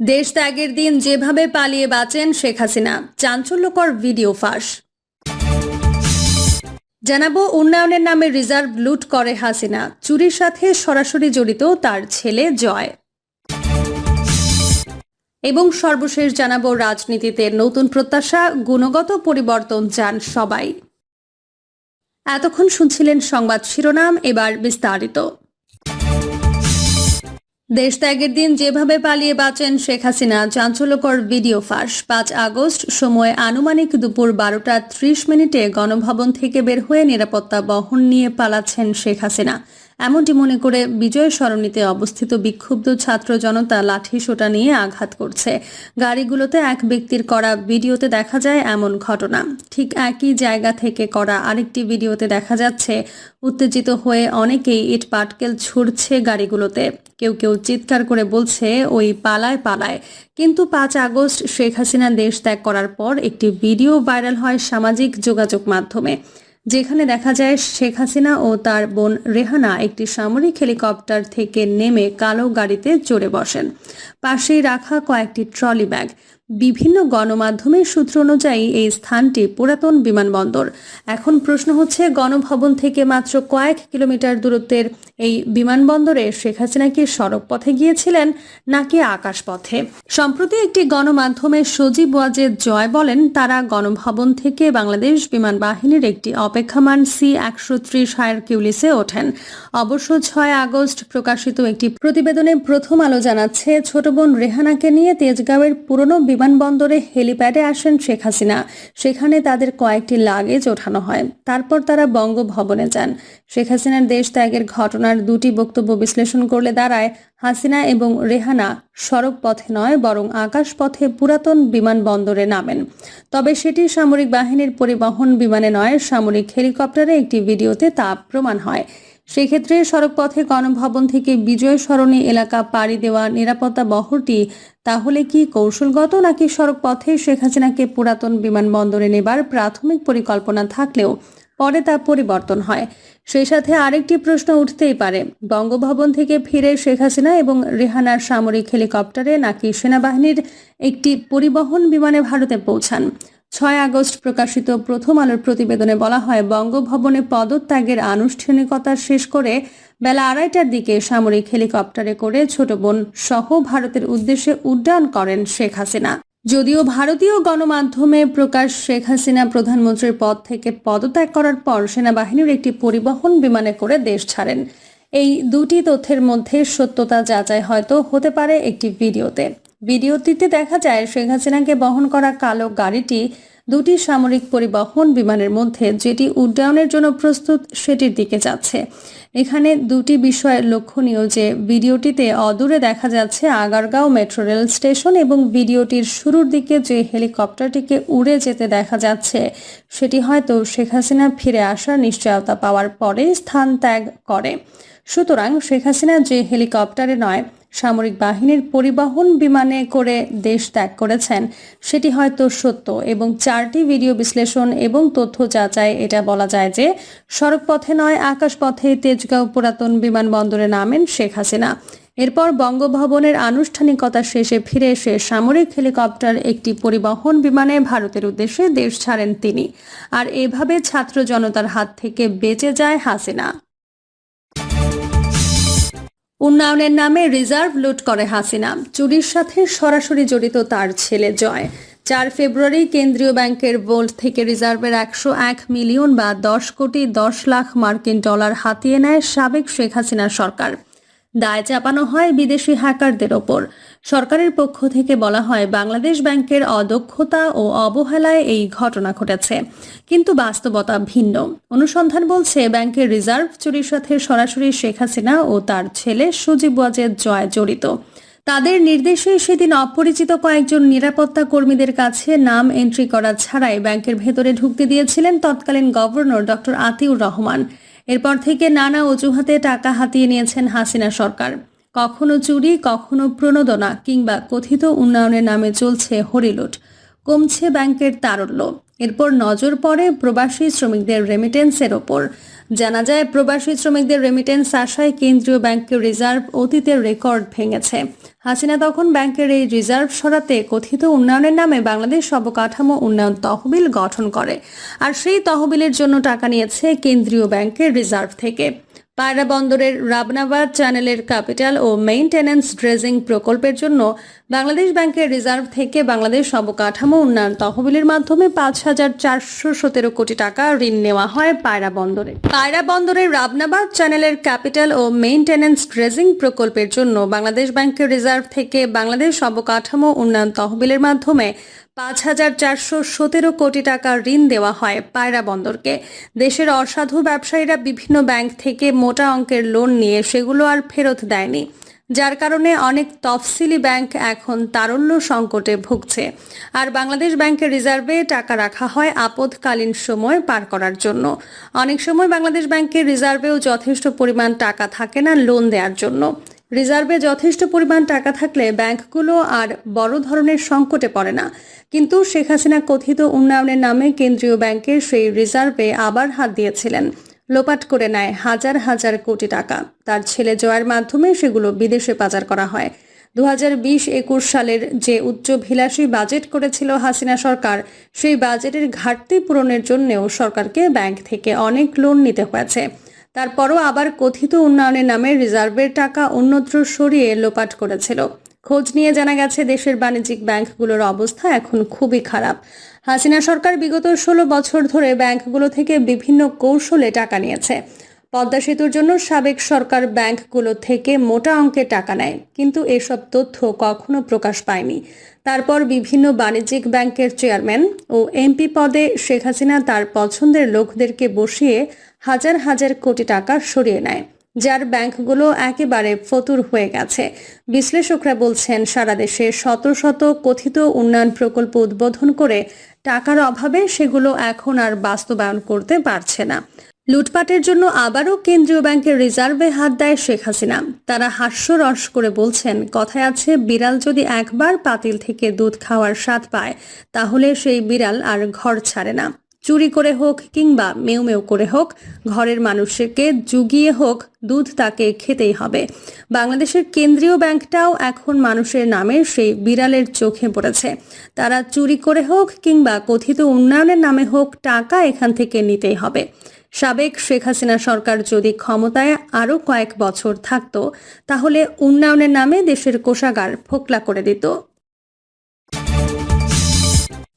দেশ ত্যাগের দিন যেভাবে পালিয়ে বাঁচেন শেখ হাসিনা, চাঞ্চল্যকর ভিডিও ফাঁস। জানাব উন্নয়নের নামে রিজার্ভ লুট করে হাসিনা, চুরির সাথে সরাসরি জড়িত তার ছেলে জয়। এবং সর্বশেষ জানাব রাজনীতিতে নতুন প্রত্যাশা, গুণগত পরিবর্তন চান সবাই। এতক্ষণ শুনছিলেন সংবাদ শিরোনাম, এবার বিস্তারিত। দেশ ত্যাগের দিন যেভাবে পালিয়ে বাঁচেন শেখ হাসিনা, চাঞ্চল্যকর ভিডিও ফাঁস। পাঁচ আগস্ট সময় আনুমানিক দুপুর বারোটা ত্রিশ মিনিটে গণভবন থেকে বের হয়ে নিরাপত্তা বহন নিয়ে পালাচ্ছেন শেখ হাসিনা। এমনটি মনে করে বিজয় সরণিতে অবস্থিত বিক্ষুব্ধ ছাত্র জনতা লাঠি সোটা নিয়ে আঘাত করছে। গাড়িগুলোতে এক ব্যক্তির করা ভিডিওতে দেখা যায় এমন ঘটনা। ঠিক একই জায়গা থেকে করা আরেকটি ভিডিওতে দেখা যাচ্ছে, উত্তেজিত হয়ে অনেকেই ইট পাটকেল ছুড়ছে গাড়িগুলোতে। কেউ কেউ চিৎকার করে বলছে, ওই পালায় পালায়। কিন্তু পাঁচ আগস্ট শেখ হাসিনা দেশ ত্যাগ করার পর একটি ভিডিও ভাইরাল হয় সামাজিক যোগাযোগ মাধ্যমে। যেখানে দেখা যায় শেখ হাসিনা ও তার বোন রেহানা একটি সামরিক হেলিকপ্টার থেকে নেমে কালো গাড়িতে চড়ে বসেন। পাশেই রাখা কয়েকটি ট্রলি ব্যাগ। বিভিন্ন গণমাধ্যমের সূত্র অনুযায়ী এই স্থানটি পুরাতন বিমানবন্দর। এখন প্রশ্ন হচ্ছে, গণভবন থেকে মাত্র কয়েক কিলোমিটার দূরত্বের এই বিমানবন্দরে শেখ হাসিনা কি সড়ক পথে গিয়েছিলেন নাকি আকাশপথে? সম্প্রতি একটি গণমাধ্যমে সজীব ওয়াজেদ জয় বলেন, তারা গণভবন থেকে বাংলাদেশ বিমান বাহিনীর একটি অপেক্ষমান সি একশো ত্রিশ হায়ার কিউলিসে ওঠেন। অবশ্য ছয় আগস্ট প্রকাশিত একটি প্রতিবেদনে প্রথম আলো জানাচ্ছে, ছোট বোন রেহানাকে নিয়ে তেজগাঁওয়ের পুরনো বিমানবন্দরে হেলিপ্যাডে আসেন শেখ হাসিনা। সেখানে তাদের কয়েকটি লাগেজ ওঠানো হয়। তারপর তারা বঙ্গভবনে যান। শেখ হাসিনার দেশ ত্যাগের ঘটনার দুটি বক্তব্য বিশ্লেষণ করলে দাঁড়ায় হাসিনা এবং রেহানা সড়ক পথে নয়, বরং আকাশ পথে পুরাতন বিমানবন্দরে নামেন। তবে সেটি সামরিক বাহিনীর পরিবহন বিমানে নয়, সামরিক হেলিকপ্টারে একটি ভিডিওতে তা প্রমাণ হয়। সেক্ষেত্রে সড়কপথে গণভবন থেকে বিজয় সরণী এলাকা পাড়ি দেওয়া নিরাপত্তা বহরটি তাহলে কি কৌশলগত নাকি সড়ক পথে শেখ হাসিনাকে পুরাতন বিমানবন্দরে নেবার প্রাথমিক পরিকল্পনা থাকলেও পরে তা পরিবর্তন হয়? সেই সাথে আরেকটি প্রশ্ন উঠতেই পারে, বঙ্গভবন থেকে ফিরে শেখ হাসিনা এবং রেহানার সামরিক হেলিকপ্টারে নাকি সেনাবাহিনীর একটি পরিবহন বিমানে ভারতে পৌঁছান? ছয় আগস্ট প্রকাশিত প্রথম আলোর প্রতিবেদনে বলা হয়, বঙ্গভবনে পদত্যাগের আনুষ্ঠানিকতা শেষ করে বেলা আড়াইটার দিকে সামরিক হেলিকপ্টারে করে ছোট বোন সহ ভারতের উদ্দেশ্যে উড্ডয়ন করেন শেখ হাসিনা। যদিও ভারতীয় গণমাধ্যমে প্রকাশ শেখ হাসিনা প্রধানমন্ত্রীর পদ থেকে পদত্যাগ করার পর সেনাবাহিনীর একটি পরিবহন বিমানে করে দেশ ছাড়েন। এই দুটি তথ্যের মধ্যে সত্যতা যাচাই হয়তো হতে পারে একটি ভিডিওতে। ভিডিওটিতে দেখা যায়, শেখ হাসিনাকে বহন করা কালো গাড়িটি দুটি সামরিক পরিবহন বিমানের মধ্যে যেটি উড্ডয়নের জন্য প্রস্তুত সেটির দিকে যাচ্ছে। এখানে দুটি বিষয় লক্ষণীয় যে, ভিডিওটিতে অদূরে দেখা যাচ্ছে আগারগাঁও মেট্রো রেল স্টেশন এবং ভিডিওটির শুরুর দিকে যে হেলিকপ্টারটিকে উড়ে যেতে দেখা যাচ্ছে, সেটি হয়তো শেখ হাসিনা ফিরে আসার নিশ্চয়তা পাওয়ার পরে স্থান ত্যাগ করে। সুতরাং শেখ হাসিনা যে হেলিকপ্টারে নয় সামরিক বাহিনীর পরিবহন বিমানে করে দেশ ত্যাগ করেছেন। সেটি হয়তো সত্য এবং চারটি ভিডিও বিশ্লেষণ এবং তথ্য যাচাই, এটা বলা যায় যে সড়কপথে নয়, আকাশপথে তেজগাঁও পুরাতন বিমানবন্দরে নামেন শেখ হাসিনা। এরপর বঙ্গভবনের আনুষ্ঠানিকতা শেষে ফিরে এসে সামরিক হেলিকপ্টার একটি পরিবহন বিমানে ভারতের উদ্দেশ্যে দেশ ছাড়েন তিনি। আর এভাবে ছাত্র জনতার হাত থেকে বেঁচে যায় হাসিনা। উন্নয়নের নামে রিজার্ভ লুট করে হাসিনা। চুরির সাথে সরাসরি জড়িত তার ছেলে জয়। চার ফেব্রুয়ারি কেন্দ্রীয় ব্যাংকের বোল্ট থেকে রিজার্ভের একশো এক মিলিয়ন বা দশ কোটি দশ লাখ মার্কিন ডলার হাতিয়ে নেয় সাবেক শেখ হাসিনা সরকার। দায় চাপানো হয় বিদেশি হ্যাকারদের ওপর। সরকারের পক্ষ থেকে বলা হয়, বাংলাদেশ ব্যাংকের অদক্ষতা ও অবহেলায় এই ঘটনা ঘটেছে। কিন্তু বাস্তবতা ভিন্ন। অনুসন্ধান বলছে, ব্যাংকের রিজার্ভ চুরির সাথে সরাসরি শেখ হাসিনা ও তার ছেলে সুজিব ওয়াজেদ জয় জড়িত। তাদের নির্দেশে সেদিন অপরিচিত কয়েকজন নিরাপত্তা কর্মীদের কাছে নাম এন্ট্রি করা ছাড়াই ব্যাংকের ভেতরে ঢুকতে দিয়েছিলেন তৎকালীন গভর্নর ডক্টর আতিউর রহমান। এরপর থেকে নানা অজুহাতে টাকা হাতিয়ে নিয়েছেন হাসিনা সরকার। কখনো চুরি, কখনো প্রণোদনা কিংবা কথিত উন্নয়নের নামে চলছে হরিলুট কমছে ব্যাংকের তারল্য। এরপর নজর পড়ে প্রবাসী শ্রমিকদের রেমিটেন্সের ওপর। জানা যায়, প্রবাসী শ্রমিকদের রেমিটেন্স আশায় কেন্দ্রীয় ব্যাংকের রিজার্ভ অতীতের রেকর্ড ভেঙেছে। হাসিনা তখন ব্যাংকের এই রিজার্ভ সরাতে কথিত উন্নয়নের নামে বাংলাদেশ অবকাঠামো উন্নয়ন তহবিল গঠন করে। আর সেই তহবিলের জন্য টাকা নিয়েছে কেন্দ্রীয় ব্যাংকের রিজার্ভ থেকে। পায়রা বন্দরের রাবনাবাদ চ্যানেলের ক্যাপিটাল ও মেইনটেন্যান্স ড্রেজিং প্রকল্পের জন্য বাংলাদেশ ব্যাংকের রিজার্ভ থেকে বাংলাদেশ অবকাঠামো উন্নয়ন তহবিলের মাধ্যমে পাঁচ হাজার চারশো সতেরো কোটি টাকা ঋণ নেওয়া হয় পায়রা বন্দরে পায়রা বন্দরের রাবনাবাদ চ্যানেলের ক্যাপিটাল ও মেইনটেন্যান্স ড্রেজিং প্রকল্পের জন্য বাংলাদেশ ব্যাংকের রিজার্ভ থেকে বাংলাদেশ অবকাঠামো উন্নয়ন তহবিলের মাধ্যমে পাঁচ হাজার চারশো সতেরো কোটি টাকা ঋণ দেওয়া হয় পায়রা বন্দরকে। দেশের অসাধু ব্যবসায়ীরা বিভিন্ন ব্যাংক থেকে মোটা অঙ্কের লোন নিয়ে সেগুলো আর ফেরত দেয়নি, যার কারণে অনেক তফসিলি ব্যাংক এখন তারল্য সংকটে ভুগছে। আর বাংলাদেশ ব্যাংকের রিজার্ভে টাকা রাখা হয় আপদকালীন সময় পার করার জন্য। অনেক সময় বাংলাদেশ ব্যাংকের রিজার্ভেও যথেষ্ট পরিমাণ টাকা থাকে না লোন দেওয়ার জন্য। রিজার্ভে যথেষ্ট পরিমাণ টাকা থাকলে ব্যাংকগুলো আর বড় ধরনের সংকটে পড়ে না। কিন্তু শেখ হাসিনা কথিত উন্নয়নের নামে কেন্দ্রীয় ব্যাংকের সেই রিজার্ভে আবার হাত দিয়েছিলেন। লোপাট করে নেয় হাজার হাজার কোটি টাকা। তার ছেলে জয়ের মাধ্যমে সেগুলো বিদেশে পাচার করা হয়। দু হাজার সালের যে উচ্চভিলাষী বাজেট করেছিল হাসিনা সরকার, সেই বাজেটের ঘাটতি পূরণের জন্যও সরকারকে ব্যাংক থেকে অনেক লোন নিতে হয়েছে। তারপরও আবার কথিত উন্নয়নের নামে রিজার্ভের টাকা অন্যত্র সরিয়ে লোপাট করেছিল। খোঁজ নিয়ে জানা গেছে, দেশের বাণিজ্যিক ব্যাংকগুলোর অবস্থা এখন খুবই খারাপ। হাসিনা সরকার বিগত ষোলো বছর ধরে ব্যাংকগুলো থেকে বিভিন্ন কৌশলে টাকা নিয়েছে। পদ্মা সেতুর জন্য সাবেক সরকার ব্যাংকগুলো থেকে মোটা অঙ্কের টাকা নেয়, কিন্তু এসব তথ্য কখনো প্রকাশ পায়নি। তারপর বিভিন্ন বাণিজ্যিক ব্যাংকের চেয়ারম্যান ও এমপি পদে শেখ হাসিনা তার পছন্দের লোকদেরকে বসিয়ে হাজার হাজার কোটি টাকা সরিয়ে নেয়, যার ব্যাংকগুলো একেবারে ফতুর হয়ে গেছে। বিশ্লেষকরা বলছেন, সারা দেশে শত শত কথিত উন্নয়ন প্রকল্প উদ্বোধন করে টাকার অভাবে সেগুলো এখন আর বাস্তবায়ন করতে পারছে না। লুটপাটের জন্য আবারও কেন্দ্রীয় ব্যাংকের রিজার্ভে হাত দেয় শেখ হাসিনা। তারা হাস্যরস করে বলছেন, কথায় আছে, বিড়াল যদি একবার পাতিল থেকে দুধ খাওয়ার স্বাদ পায়, তাহলে সেই বিড়াল আর ঘর ছাড়ে না। চুরি করে হোক কিংবা মেউ মেউ করে হোক, ঘরের মানুষকে জুগিয়ে হোক, দুধ তাকে খেতেই হবে। বাংলাদেশের কেন্দ্রীয় ব্যাংকটাও এখন মানুষের নামে সেই বিড়ালের চোখে পড়েছে। তারা চুরি করে হোক কিংবা কথিত উন্নয়নের নামে হোক, টাকা এখান থেকে নিতেই হবে। সাবেক শেখ হাসিনা সরকার যদি ক্ষমতায় আরও কয়েক বছর থাকত, তাহলে উন্নয়নের নামে দেশের কোষাগার ফোকলা করে দিত।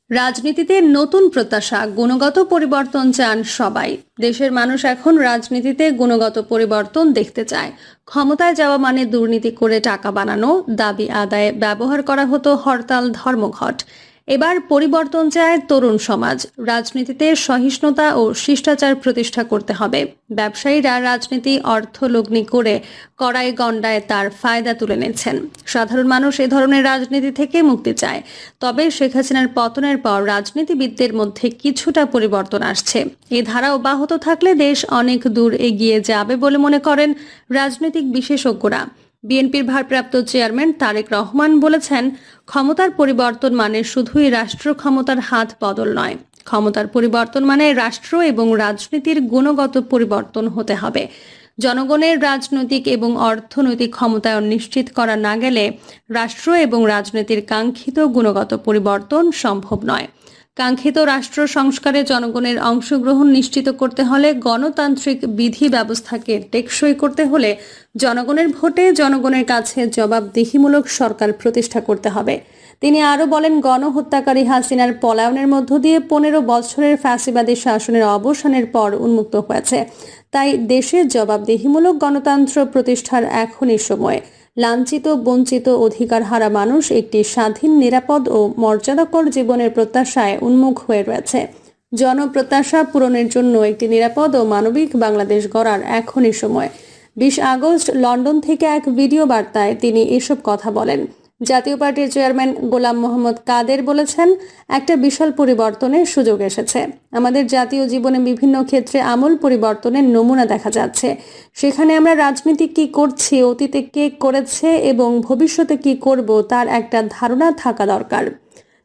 রাজনীতিতে নতুন প্রত্যাশা, গুণগত পরিবর্তন চান সবাই। দেশের মানুষ এখন রাজনীতিতে গুণগত পরিবর্তন দেখতে চায়। ক্ষমতায় যাওয়া মানে দুর্নীতি করে টাকা বানানো, দাবি আদায়ে ব্যবহার করা হতো হরতাল ধর্মঘট। এবার পরিবর্তন চায় তরুণ সমাজ। রাজনীতিতে সহিষ্ণুতা ও শিষ্টাচার প্রতিষ্ঠা করতে হবে। ব্যবসায়ীরা রাজনীতি অর্থলগ্নি করে কড়াই গণ্ডায় তার ফায়দা তুলে নিচ্ছেন। সাধারণ মানুষ এ ধরনের রাজনীতি থেকে মুক্তি চায়। তবে শেখ হাসিনার পতনের পর রাজনীতিবিদদের মধ্যে কিছুটা পরিবর্তন আসছে। এ ধারা অব্যাহত থাকলে দেশ অনেক দূর এগিয়ে যাবে বলে মনে করেন রাজনৈতিক বিশেষজ্ঞরা। বিএনপির ভারপ্রাপ্ত চেয়ারম্যান তারেক রহমান বলেছেন, ক্ষমতার পরিবর্তন মানে শুধুই রাষ্ট্র ক্ষমতার হাত বদল নয়। ক্ষমতার পরিবর্তন মানে রাষ্ট্র এবং রাজনীতির গুণগত পরিবর্তন হতে হবে। জনগণের রাজনৈতিক এবং অর্থনৈতিক ক্ষমতায়ন নিশ্চিত করা না গেলে রাষ্ট্র এবং রাজনীতির কাঙ্ক্ষিত গুণগত পরিবর্তন সম্ভব নয়। কাঙ্ক্ষিত রাষ্ট্র সংস্কারে জনগণের অংশগ্রহণ নিশ্চিত করতে হলে গণতান্ত্রিক বিধি ব্যবস্থাকে টেকসই করতে হলে জনগণের ভোটে জনগণের কাছে জবাবদিহিমূলক সরকার প্রতিষ্ঠা করতে হবে। তিনি আরও বলেন, গণহত্যাকারী হাসিনার পলায়নের মধ্য দিয়ে পনেরো বছরের ফ্যাসিবাদী শাসনের অবসানের পর উন্মুক্ত হয়েছে। তাই দেশের জবাবদিহিমূলক গণতন্ত্র প্রতিষ্ঠার এখনই সময়। লাঞ্ছিত, বঞ্চিত, অধিকার হারা মানুষ একটি স্বাধীন, নিরাপদ ও মর্যাদাকর জীবনের প্রত্যাশায় উন্মুখ হয়ে রয়েছে। জনপ্রত্যাশা পূরণের জন্য একটি নিরাপদ ও মানবিক বাংলাদেশ গড়ার এখনই সময়। বিশ আগস্ট লন্ডন থেকে এক ভিডিও বার্তায় তিনি এসব কথা বলেন। জাতীয় পার্টির চেয়ারম্যান গোলাম মোহাম্মদ কাদের বলেছেন, একটা বিশাল পরিবর্তনের সুযোগ এসেছে। আমাদের জাতীয় জীবনে বিভিন্ন ক্ষেত্রে আমূল পরিবর্তনের নমুনা দেখা যাচ্ছে। সেখানে আমরা রাজনীতি কি করছি, অতীতে কে করেছে এবং ভবিষ্যতে কি করব তার একটা ধারণা থাকা দরকার।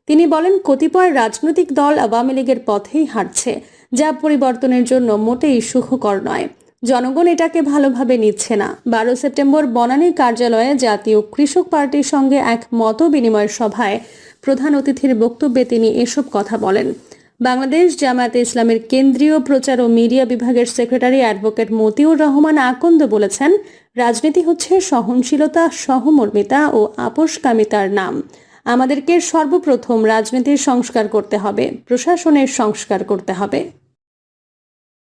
তিনি বলেন, কতিপয় রাজনৈতিক দল আওয়ামী লীগের পথেই হাঁটছে, যা পরিবর্তনের জন্য মোটেই সুখকর নয়। জনগণ এটাকে ভালোভাবে নিচ্ছে না। বারো সেপ্টেম্বর বনানী কার্যালয়ে জাতীয় কৃষক পার্টির সঙ্গে এক মত বিনিময় সভায় প্রধান অতিথির বক্তব্যে তিনি এসব কথা বলেন। বাংলাদেশ জামায়াতে ইসলামের কেন্দ্রীয় প্রচার ও মিডিয়া বিভাগের সেক্রেটারি অ্যাডভোকেট মতিউর রহমান আকন্দ বলেছেন, রাজনীতি হচ্ছে সহনশীলতা, সহমর্মিতা ও আপোষকামিতার নাম। আমাদেরকে সর্বপ্রথম রাজনীতির সংস্কার করতে হবে, প্রশাসনের সংস্কার করতে হবে।